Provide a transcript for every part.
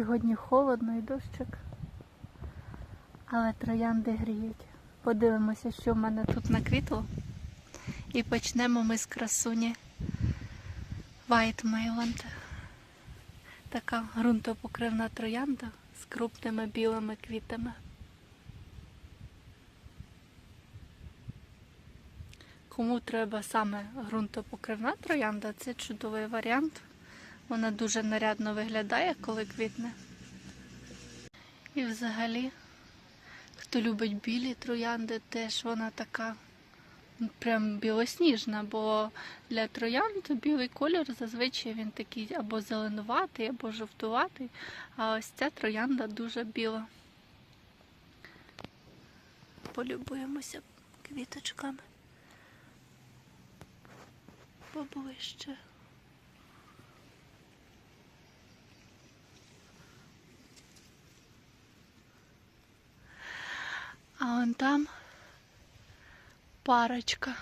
Сьогодні холодно і дощик, але троянди гріють. Подивимося, що в мене тут наквітло. І почнемо ми з красуні White Mayland. Така ґрунтопокривна троянда з крупними білими квітами. Кому треба саме ґрунтопокривна троянда, це чудовий варіант. Вона дуже нарядно виглядає, коли квітне. І взагалі, хто любить білі троянди, теж вона така прям білосніжна, бо для троянд білий колір зазвичай він такий або зеленуватий, або жовтуватий. А ось ця троянда дуже біла. Полюбуємося квіточками. Поближче. А вон там парочка.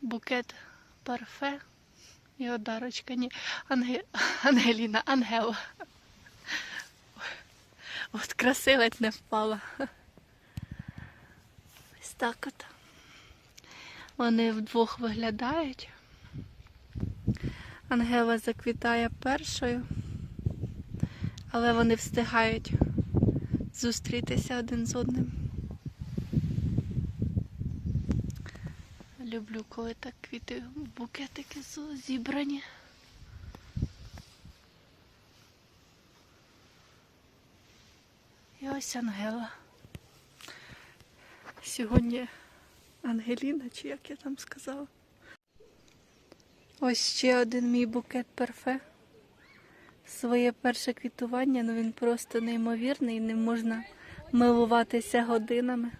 Букет парфе і одарочка. Ні, Анге... Ангеліна, Ангела. От краси ледь не впала. Ось так от. Вони вдвох виглядають. Ангела заквітає першою, але вони встигають зустрітися один з одним. Люблю, коли так квіти букетики зібрані. І ось Ангела. Сьогодні Ангеліна, чи як я там сказала. Ось ще один мій букет парфе. Своє перше квітування, ну він просто неймовірний, не можна милуватися годинами.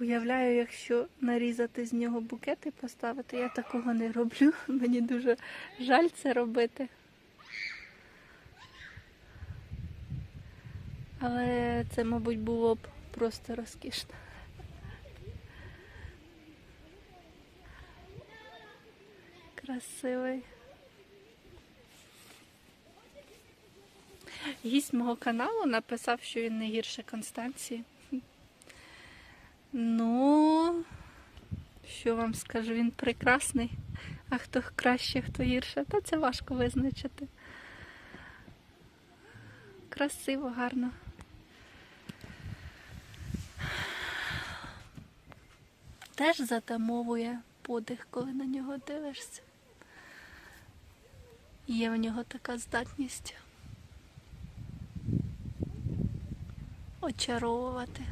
Уявляю, якщо нарізати з нього букет і поставити, я такого не роблю. Мені дуже жаль це робити. Але це, мабуть, було б просто розкішно. Красивий. Гість мого каналу написав, що він не гірше Констанції. Ну, що вам скажу, він прекрасний. А хто краще, хто гірше, та це важко визначити. Красиво, гарно. Теж затамовує подих, коли на нього дивишся. Є в нього така здатність очаровувати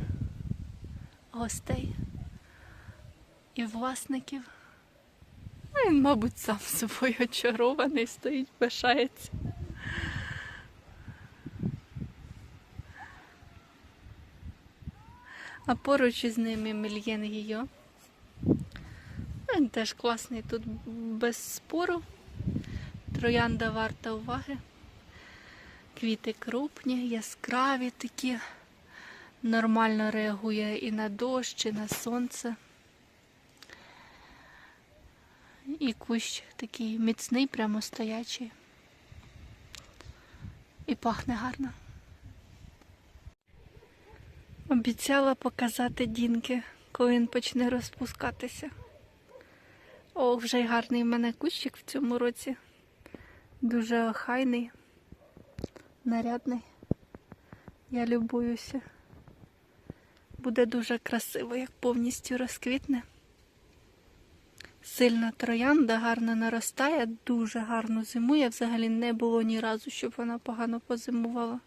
гостей і власників. А Він, мабуть, сам собою очарований, стоїть, пишається. А поруч із ними Мільєн Гійо. Він теж класний тут без спору. Троянда варта уваги. Квіти крупні, яскраві такі. Нормально реагує і на дощ, і на сонце. І кущ такий міцний, прямо стоячий. І пахне гарно. Обіцяла показати дінки, коли він почне розпускатися. О, вже й гарний в мене кущик в цьому році. Дуже охайний, нарядний. Я любуюся. Буде дуже красиво, як повністю розквітне. Сильна троянда гарно наростає, дуже гарно зимує. Взагалі не було ні разу, щоб вона погано позимувала.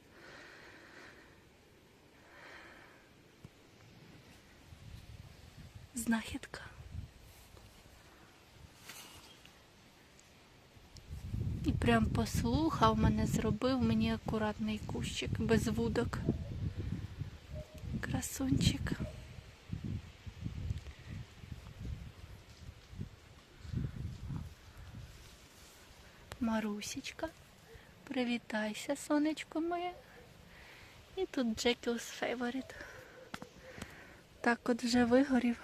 Знахідка. І прям послухав мене, зробив мені акуратний кущик без вудок. Красунчик. Марусечка, привітайся, сонечко моє. І тут Джекіл's Favorite. Так от вже вигорів.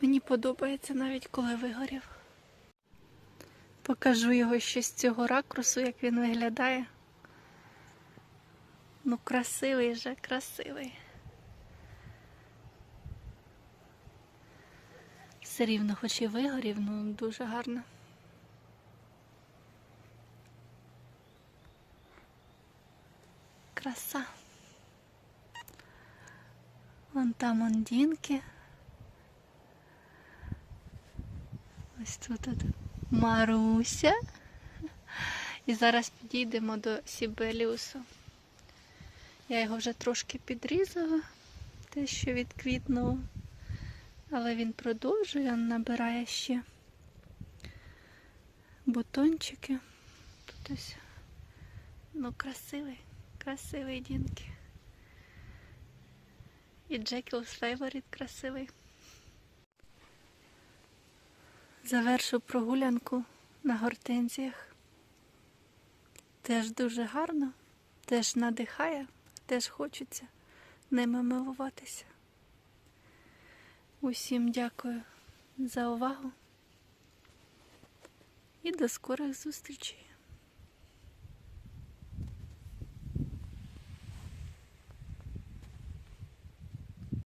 Мені подобається навіть коли вигорів. Покажу його ще з цього ракурсу, як він виглядає. Ну, красивий же, красивий. Все рівно, хоч і вигорів, ну дуже гарно. Краса. Вон там ондінки. Ось тут Маруся. І зараз підійдемо до Сібеліусу. Я його вже трошки підрізала, те, що відквітнуло. Але він продовжує, набирає ще бутончики. Тут ось, ну, красивий, красивий дінки. І Джекіл's Favorite красивий. Завершу прогулянку на гортензіях. Теж дуже гарно, теж надихає, теж хочеться ними милуватися. Усім дякую за увагу і до скорих зустрічей.